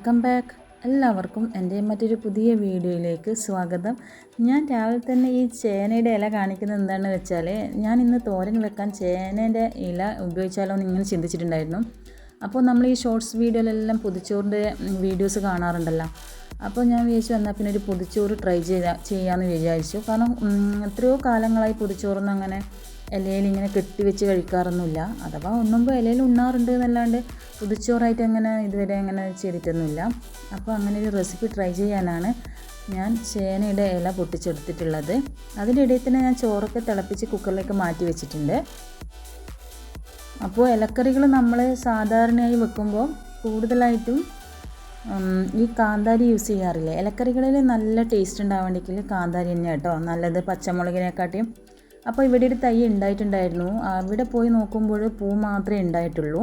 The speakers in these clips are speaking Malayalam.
Welcome back. എല്ലാവർക്കും എന്റെ മറ്റൊരു പുതിയ വീഡിയോയിലേക്ക് സ്വാഗതം. ഞാൻ രാവിലെ തന്നെ ഈ ചേനയുടെ ഇല കാണിക്കുന്നത് എന്താണെന്ന് വെച്ചാൽ ഞാൻ ഇന്ന് തോരൻ വെക്കാൻ ചേനേന്റെ ഇല ഉപയോഗിച്ചാലോ എന്ന് ഇങ്ങനെ ചിന്തിച്ചിട്ടുണ്ടായിരുന്നു. അപ്പോൾ നമ്മൾ ഈ ഷോർട്സ് വീഡിയോയിലെല്ലാം പുതിച്ചോറിന്റെ വീഡിയോസ് കാണാറുണ്ടല്ലോ. അപ്പോൾ ഞാൻ വിചാരിച്ചു എന്നാൽ പിന്നെ ഒരു പുതിച്ചോറ് ട്രൈ ചെയ്യാ ചെയ്യാമെന്ന് വിചാരിച്ചു. കാരണം എത്രയോ കാലങ്ങളായി പുതിച്ചോറിന് അങ്ങനെ ഇലയിൽ ഇങ്ങനെ കെട്ടി കെട്ടിവെച്ച് കഴിക്കാറൊന്നുമില്ല. അഥവാ ഒന്നുമ്പോൾ ഇലയിൽ ഉണ്ണാറുണ്ട് എന്നല്ലാണ്ട് പുതിച്ചോറായിട്ട് അങ്ങനെ ഇതുവരെ അങ്ങനെ ചെയ്തിട്ടൊന്നുമില്ല. അപ്പോൾ അങ്ങനെ ഒരു റെസിപ്പി ട്രൈ ചെയ്യാനാണ് ഞാൻ ചേനയുടെ ഇല പൊട്ടിച്ചെടുത്തിട്ടുള്ളത്. അതിന്റെ ഇടയിൽ തന്നെ ഞാൻ ചോറൊക്കെ തിളപ്പിച്ച് കുക്കറിലേക്ക് മാറ്റി വെച്ചിട്ടുണ്ട്. അപ്പോൾ ഇലക്കറികൾ നമ്മൾ സാധാരണയായി വെക്കുമ്പോൾ കൂടുതലായിട്ടും ഈ കാന്താരി യൂസ് ചെയ്യാറില്ലേ? ഇലക്കറികളിൽ നല്ല ടേസ്റ്റ് ഉണ്ടാവേണ്ടെങ്കിൽ കാന്താരി തന്നെ കേട്ടോ നല്ലത് പച്ചമുളകിനെക്കാട്ടിയും അപ്പോൾ ഇവിടെ ഒരു തൈ ഉണ്ടായിട്ടുണ്ടായിരുന്നു. അവിടെ പോയി നോക്കുമ്പോൾ പൂ മാത്രമേ ഉണ്ടായിട്ടുള്ളൂ.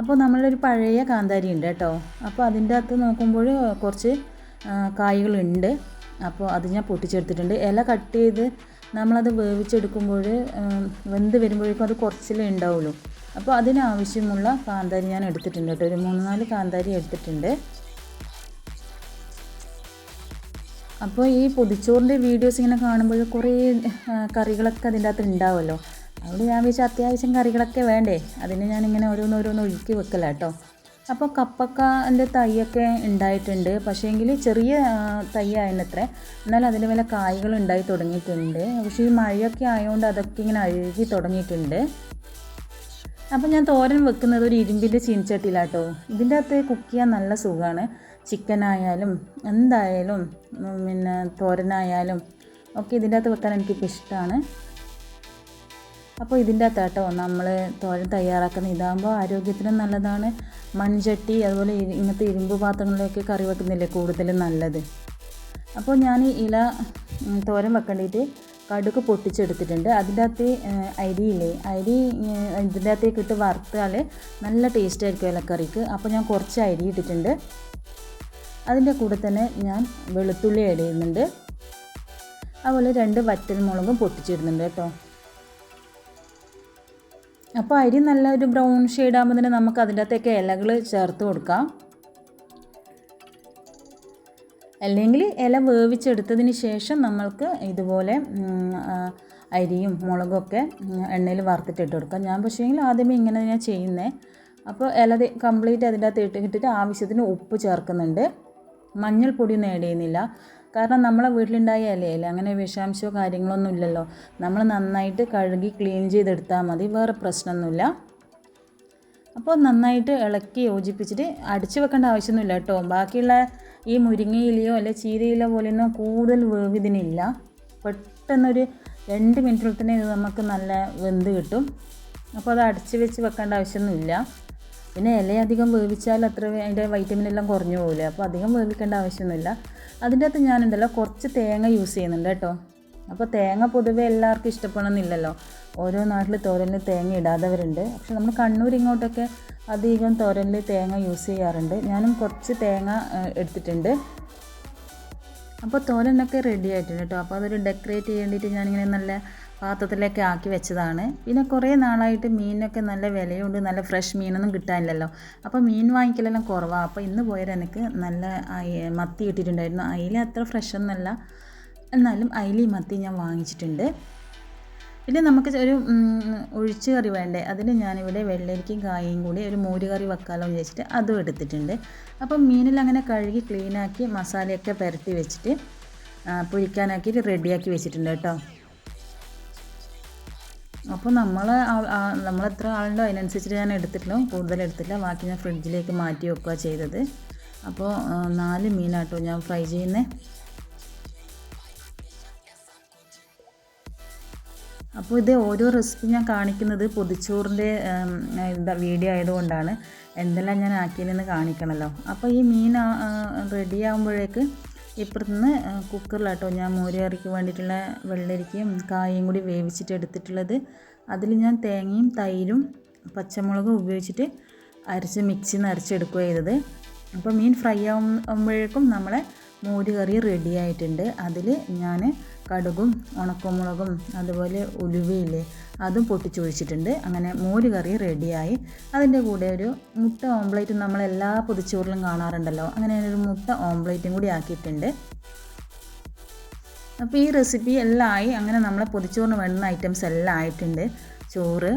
അപ്പോൾ നമ്മളൊരു പഴയ കാന്താരി ഉണ്ട് കേട്ടോ. അപ്പോൾ അതിന്റെ അകത്ത് നോക്കുമ്പോൾ കുറച്ച് കായ്കളുണ്ട്. അപ്പോൾ അത് ഞാൻ പൊട്ടിച്ചെടുത്തിട്ടുണ്ട്. ഇല കട്ട് ചെയ്ത് നമ്മളത് വേവിച്ചെടുക്കുമ്പോൾ വെന്ത് വരുമ്പോഴേക്കും അത് കുറച്ചിലേ ഉണ്ടാവുള്ളൂ. അപ്പോൾ അതിനാവശ്യമുള്ള കാന്താരി ഞാൻ എടുത്തിട്ടുണ്ട് കേട്ടോ. ഒരു മൂന്ന് നാല് കാന്താരി എടുത്തിട്ടുണ്ട്. അപ്പോൾ ഈ പൊതിച്ചോറിന്റെ വീഡിയോസ് ഇങ്ങനെ കാണുമ്പോൾ കുറേ കറികളൊക്കെ അതിന്റെ അകത്ത് ഉണ്ടാവുമല്ലോ അതുകൊണ്ട് ഞാൻ വിചാരിച്ച അത്യാവശ്യം കറികളൊക്കെ വേണ്ടേ. അതിന് ഞാനിങ്ങനെ ഓരോന്നോരോന്ന് ഓരോന്ന് ഒഴുക്കി വെക്കല കേട്ടോ അപ്പോൾ കപ്പക്കാന്റെ തൈയൊക്കെ ഉണ്ടായിട്ടുണ്ട് പക്ഷേ പക്ഷേങ്കിൽ ചെറിയ തൈ എന്നാൽ അതിന്റെ മേലെ കായ്കൾ ഉണ്ടായി തുടങ്ങിയിട്ടുണ്ട്. പക്ഷേ ഈ മഴയൊക്കെ ആയതുകൊണ്ട് അതൊക്കെ ഇങ്ങനെ അഴുകി തുടങ്ങിയിട്ടുണ്ട്. അപ്പോൾ ഞാൻ തോരൻ വെക്കുന്നത് ഒരു ഇരുമ്പിന്റെ ചീനച്ചട്ടിയിലാട്ടോ ഇതിന്റെ അകത്ത് കുക്ക് ചെയ്യാൻ നല്ല സുഖമാണ് ചിക്കനായാലും എന്തായാലും പിന്നെ തോരനായാലും ഒക്കെ ഇതിന്റെ അകത്ത് വെക്കാൻ എനിക്കിപ്പോൾ ഇഷ്ടമാണ്. അപ്പോൾ ഇതിന്റെ അകത്താട്ടോ നമ്മൾ തോരൻ തയ്യാറാക്കുന്ന ഇതാകുമ്പോൾ ആരോഗ്യത്തിനും നല്ലതാണ്. മൺചട്ടി അതുപോലെ ഇങ്ങനത്തെ ഇരുമ്പ് പാത്രങ്ങളിലൊക്കെ കറി വെക്കുന്നില്ലേ കൂടുതലും നല്ലത്. അപ്പോൾ ഞാൻ ഇല തോരൻ വെക്കേണ്ടിയിട്ട് കടുക് പൊട്ടിച്ചെടുത്തിട്ടുണ്ട്. അതിന്റെ അകത്ത് അരിയില്ലേ അരി ഇതിന്റെ അകത്തേക്ക് ഇട്ട് വറുത്താൽ നല്ല ടേസ്റ്റ് ആയിരിക്കും ഇലക്കറിക്ക്. അപ്പോൾ ഞാൻ കുറച്ച് അരി ഇട്ടിട്ടുണ്ട്. അതിന്റെ കൂടെ തന്നെ ഞാൻ വെളുത്തുള്ളി ആഡ് ചെയ്യുന്നുണ്ട്. അതുപോലെ രണ്ട് വറ്റൽ മുളകും പൊട്ടിച്ചിടുന്നുണ്ട് കേട്ടോ. അപ്പോൾ അരി നല്ല ഒരു ബ്രൗൺ ഷെയ്ഡ് ആകുമ്പോൾ തന്നെ നമുക്ക് അതിന്റെ അകത്തേക്ക് ഇലകൾ ചേർത്ത് കൊടുക്കാം. അല്ലെങ്കിൽ ഇല വേവിച്ചെടുത്തതിന് ശേഷം നമ്മൾക്ക് ഇതുപോലെ അരിയും മുളകൊക്കെ എണ്ണയിൽ വറുത്തിട്ടിട്ട് കൊടുക്കാം. ഞാൻ പക്ഷേ ആദ്യമേ ഇങ്ങനെ ഞാൻ ചെയ്യുന്നത് അപ്പോൾ ഇല കംപ്ലീറ്റ് അതിന്റെ അകത്ത് ഇട്ട് ഇട്ടിട്ട് ആവശ്യത്തിന് ഉപ്പ് ചേർക്കുന്നുണ്ട്. മഞ്ഞൾപ്പൊടിയൊന്നും ആഡ് ചെയ്യുന്നില്ല. കാരണം നമ്മളെ വീട്ടിലുണ്ടായ ഇലയല്ല അങ്ങനെ വിഷാംശമോ കാര്യങ്ങളൊന്നും ഇല്ലല്ലോ. നമ്മൾ നന്നായിട്ട് കഴുകി ക്ലീൻ ചെയ്തെടുത്താൽ മതി. വേറെ പ്രശ്നമൊന്നുമില്ല. അപ്പോൾ നന്നായിട്ട് ഇളക്കി യോജിപ്പിച്ചിട്ട് അടിച്ചു വെക്കേണ്ട ആവശ്യമൊന്നുമില്ല കേട്ടോ. ബാക്കിയുള്ള ഈ മുരിങ്ങയിലയോ അല്ലെ ചീരയിലോ പോലെയൊന്നും കൂടുതൽ വേവിതിനില്ല. പെട്ടെന്നൊരു രണ്ട് മിനിറ്റിൽ തന്നെ ഇത് നമുക്ക് നല്ല വെന്ത് കിട്ടും. അപ്പോൾ അത് അടിച്ചു വെച്ച് വെക്കേണ്ട ആവശ്യമൊന്നുമില്ല. പിന്നെ ഇലയധികം വേവിച്ചാൽ അത്ര അതിന്റെ വൈറ്റമിൻ എല്ലാം കുറഞ്ഞു പോകില്ല അപ്പോൾ അധികം വേവിക്കേണ്ട ആവശ്യമൊന്നുമില്ല. അതിന്റെ അകത്ത് ഞാനുണ്ടല്ലോ കുറച്ച് തേങ്ങ യൂസ് ചെയ്യുന്നുണ്ട് കേട്ടോ. അപ്പോൾ തേങ്ങ പൊതുവെ എല്ലാവർക്കും ഇഷ്ടപ്പെടണമെന്നില്ലല്ലോ. ഓരോ നാട്ടിൽ തോരനിൽ തേങ്ങ ഇടാത്തവരുണ്ട്. പക്ഷെ നമ്മൾ കണ്ണൂർ ഇങ്ങോട്ടൊക്കെ അധികം തോരനിൽ തേങ്ങ യൂസ് ചെയ്യാറുണ്ട്. ഞാനും കുറച്ച് തേങ്ങ എടുത്തിട്ടുണ്ട്. അപ്പോൾ തോരനൊക്കെ റെഡി ആയിട്ടുണ്ട് കേട്ടോ. അപ്പോൾ അതൊരു ഡെക്കറേറ്റ് ചെയ്യാൻ വേണ്ടിയിട്ട് ഞാനിങ്ങനെ നല്ല പാത്രത്തിലേക്ക് ആക്കി വെച്ചതാണ്. പിന്നെ കുറേ നാളായിട്ട് മീനൊക്കെ നല്ല വിലയുണ്ട്. നല്ല ഫ്രഷ് മീനൊന്നും കിട്ടാനില്ലല്ലോ. അപ്പോൾ മീൻ വാങ്ങിക്കലെല്ലാം കുറവാണ് അപ്പോൾ ഇന്ന് പോയാൽ എനിക്ക് നല്ല മത്തി കിട്ടിയിട്ടുണ്ടായിരുന്നു. അയില അത്ര ഫ്രഷ് ഒന്നല്ല എന്നാലും അയിലയും മത്തി ഞാൻ വാങ്ങിച്ചിട്ടുണ്ട്. പിന്നെ നമുക്ക് ഒരു ഒഴിച്ചു കറി വേണ്ടേ? അതിന് ഞാനിവിടെ വെള്ളരിക്കും കായയും കൂടി ഒരു മോര് കറി വെക്കാമല്ലോ എന്ന് വെച്ചിട്ട് അതും എടുത്തിട്ടുണ്ട്. അപ്പം മീനിൽ അങ്ങനെ കഴുകി ക്ലീനാക്കി മസാലയൊക്കെ പുരട്ടി വെച്ചിട്ട് പൊരിക്കാനാക്കിയിട്ട് റെഡിയാക്കി വെച്ചിട്ടുണ്ട് കേട്ടോ. അപ്പോൾ നമ്മൾ നമ്മൾ എത്ര ആളുണ്ടോ അതിനനുസരിച്ചിട്ട് ഞാൻ എടുത്തിട്ടില്ല കൂടുതൽ എടുത്തില്ല. ബാക്കി ഞാൻ ഫ്രിഡ്ജിലേക്ക് മാറ്റി വെക്കുക ചെയ്തത്. അപ്പോൾ നാല് മീനാട്ടോ ഞാൻ ഫ്രൈ ചെയ്യുന്നത് അപ്പോൾ ഇത് ഓരോ റെസിപ്പി ഞാൻ കാണിക്കുന്നത് പൊതിച്ചോറിന്റെ വീഡിയോ ആയതുകൊണ്ടാണ്. എന്തെല്ലാം ഞാൻ ആക്കിയതെന്ന് കാണിക്കണമല്ലോ അപ്പോൾ ഈ മീൻ റെഡി ആകുമ്പോഴേക്ക് ഇപ്പുറത്തുനിന്ന് കുക്കറിലാട്ടോ ഞാൻ മോരുകറിക്ക് വേണ്ടിയിട്ടുള്ള വെള്ളരിക്കയും കായയും കൂടി വേവിച്ചിട്ട് എടുത്തിട്ടുള്ളത്. അതിൽ ഞാൻ തേങ്ങയും തൈരും പച്ചമുളകും ഉപയോഗിച്ചിട്ട് അരച്ച് മിക്സിയിൽ നിന്ന് അരച്ചെടുക്കുക ചെയ്തത്. അപ്പോൾ മീൻ ഫ്രൈ ആകുമ്പോഴേക്കും നമ്മളെ മോരുകറി റെഡി ആയിട്ടുണ്ട്. അതിൽ ഞാൻ കടുകും ഉണക്കമുളകും അതുപോലെ ഉലുവയില്ലേ അതും പൊട്ടിച്ചൊഴിച്ചിട്ടുണ്ട് അങ്ങനെ മോര് കറി റെഡിയായി. അതിന്റെ കൂടെ ഒരു മുട്ട ഓംപ്ലേറ്റും നമ്മൾ എല്ലാ പൊതിച്ചോറിലും കാണാറുണ്ടല്ലോ. അങ്ങനെ ഒരു മുട്ട ഓംപ്ലേറ്റും കൂടി ആക്കിയിട്ടുണ്ട്. അപ്പോൾ ഈ റെസിപ്പി എല്ലാം ആയി. അങ്ങനെ നമ്മളെ പൊതിച്ചോറിന് വേണ്ടുന്ന ഐറ്റംസ് എല്ലാം ആയിട്ടുണ്ട്. ചോറ്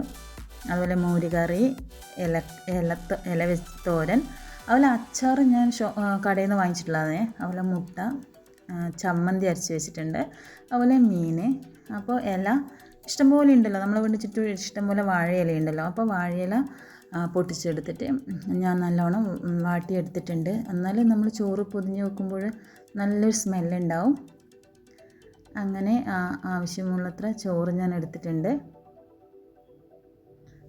അതുപോലെ മോര് കറി ഇല ഇല ഇല തോരൻ അതുപോലെ അച്ചാർ ഞാൻ ഷോ കടയിൽ നിന്ന് വാങ്ങിച്ചിട്ടുള്ളതാണ്. അതുപോലെ മുട്ട ചമ്മന്തി അരച്ച് വെച്ചിട്ടുണ്ട്. അതുപോലെ മീൻ അപ്പോൾ ഇല ഇഷ്ടംപോലെ ഉണ്ടല്ലോ. നമ്മളെ വീട്ടിൽ ചുറ്റും ഇഷ്ടംപോലെ വാഴയില ഉണ്ടല്ലോ. അപ്പോൾ വാഴയില പൊട്ടിച്ചെടുത്തിട്ട് ഞാൻ നല്ലോണം വാട്ടിയെടുത്തിട്ടുണ്ട്. എന്നാലും നമ്മൾ ചോറ് പൊതിഞ്ഞ് വെക്കുമ്പോൾ നല്ലൊരു സ്മെല്ലുണ്ടാവും അങ്ങനെ ആവശ്യമുള്ളത്ര ചോറ് ഞാൻ എടുത്തിട്ടുണ്ട്.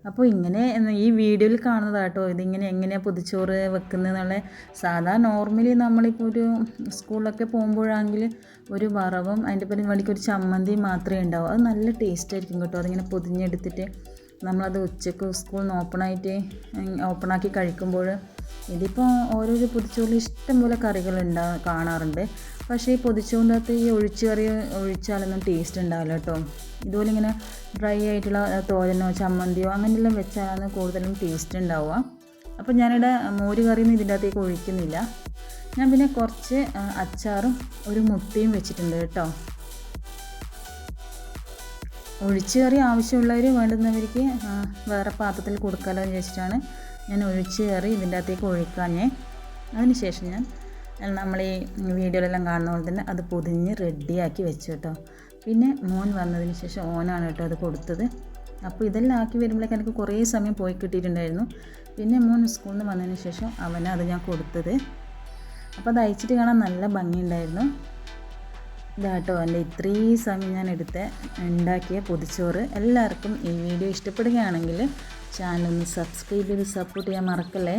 അപ്പോൾ ഇങ്ങനെ ഈ വീഡിയോയിൽ കാണുന്നത് കേട്ടോ ഇതിങ്ങനെ എങ്ങനെയാണ് പൊതിച്ചോറ് വെക്കുന്നതെന്നുള്ള സാധാ നോർമലി നമ്മളിപ്പോൾ ഒരു സ്കൂളിലൊക്കെ പോകുമ്പോഴാണെങ്കിൽ ഒരു വറവും അതിന്റെ പരിപാടിക്ക് ഒരു ചമ്മന്തി മാത്രമേ ഉണ്ടാവും. അത് നല്ല ടേസ്റ്റ് ആയിരിക്കും കേട്ടോ. അതിങ്ങനെ പൊതിഞ്ഞെടുത്തിട്ട് നമ്മളത് ഉച്ചയ്ക്ക് സ്കൂളിൽ നിന്ന് ഓപ്പണായിട്ട് ഓപ്പണാക്കി കഴിക്കുമ്പോൾ ഇതിപ്പോൾ ഓരോരോ പൊതിച്ചോറിൽ ഇഷ്ടംപോലെ കറികളുണ്ടാ കാണാറുണ്ട്. പക്ഷേ ഈ പൊതിച്ചോറിന്റെ ഈ ഒഴിച്ചുകറി ഒഴിച്ചാലൊന്നും ടേസ്റ്റ് ഉണ്ടാവില്ല കേട്ടോ. ഇതുപോലെ ഇങ്ങനെ ഡ്രൈ ആയിട്ടുള്ള തോരനോ ചമ്മന്തിയോ അങ്ങനെയെല്ലാം വെച്ചാലാണ് കൂടുതലും ടേസ്റ്റ് ഉണ്ടാവുക. അപ്പോൾ ഞാനിവിടെ മോര് കറിയൊന്നും ഇതിന്റെ അകത്തേക്ക് ഒഴിക്കുന്നില്ല. ഞാൻ പിന്നെ കുറച്ച് അച്ചാറും ഒരു മുട്ടയും വെച്ചിട്ടുണ്ട് കേട്ടോ. ഒഴിച്ചു കറി ആവശ്യമുള്ളവർ വേണ്ടുന്നവർക്ക് വേറെ പാത്രത്തിൽ കൊടുക്കാമല്ലോ എന്ന് വെച്ചിട്ടാണ് ഞാൻ ഒഴിച്ചു കറി ഇതിന്റെ അകത്തേക്ക് ഒഴിക്കാഞ്ഞേ. അതിന് ശേഷം ഞാൻ നമ്മൾ ഈ വീഡിയോയിലെല്ലാം കാണുന്ന പോലെ തന്നെ അത് പൊതിഞ്ഞ് റെഡിയാക്കി വെച്ചു കേട്ടോ. പിന്നെ മോൻ വന്നതിന് ശേഷം ഓനാണ് കേട്ടോ അത് കൊടുത്തത്. അപ്പോൾ ഇതെല്ലാം ആക്കി വരുമ്പോഴേക്ക് എനിക്ക് കുറേ സമയം പോയി കിട്ടിയിട്ടുണ്ടായിരുന്നു. പിന്നെ മോൻ സ്കൂളിൽ നിന്ന് വന്നതിന് ശേഷം അവന് അത് ഞാൻ കൊടുത്തത്. അപ്പോൾ അത് അയച്ചിട്ട് കാണാൻ നല്ല ഭംഗിയുണ്ടായിരുന്നു. ഇതാട്ടോ എന്റെ ഇത്രയും സമയം ഞാൻ എടുത്ത ഉണ്ടാക്കിയ പൊതിച്ചോറ്. എല്ലാവർക്കും ഈ വീഡിയോ ഇഷ്ടപ്പെടുകയാണെങ്കിൽ ചാനൽ ഒന്ന് സബ്സ്ക്രൈബ് ചെയ്ത് സപ്പോർട്ട് ചെയ്യാൻ മറക്കല്ലേ?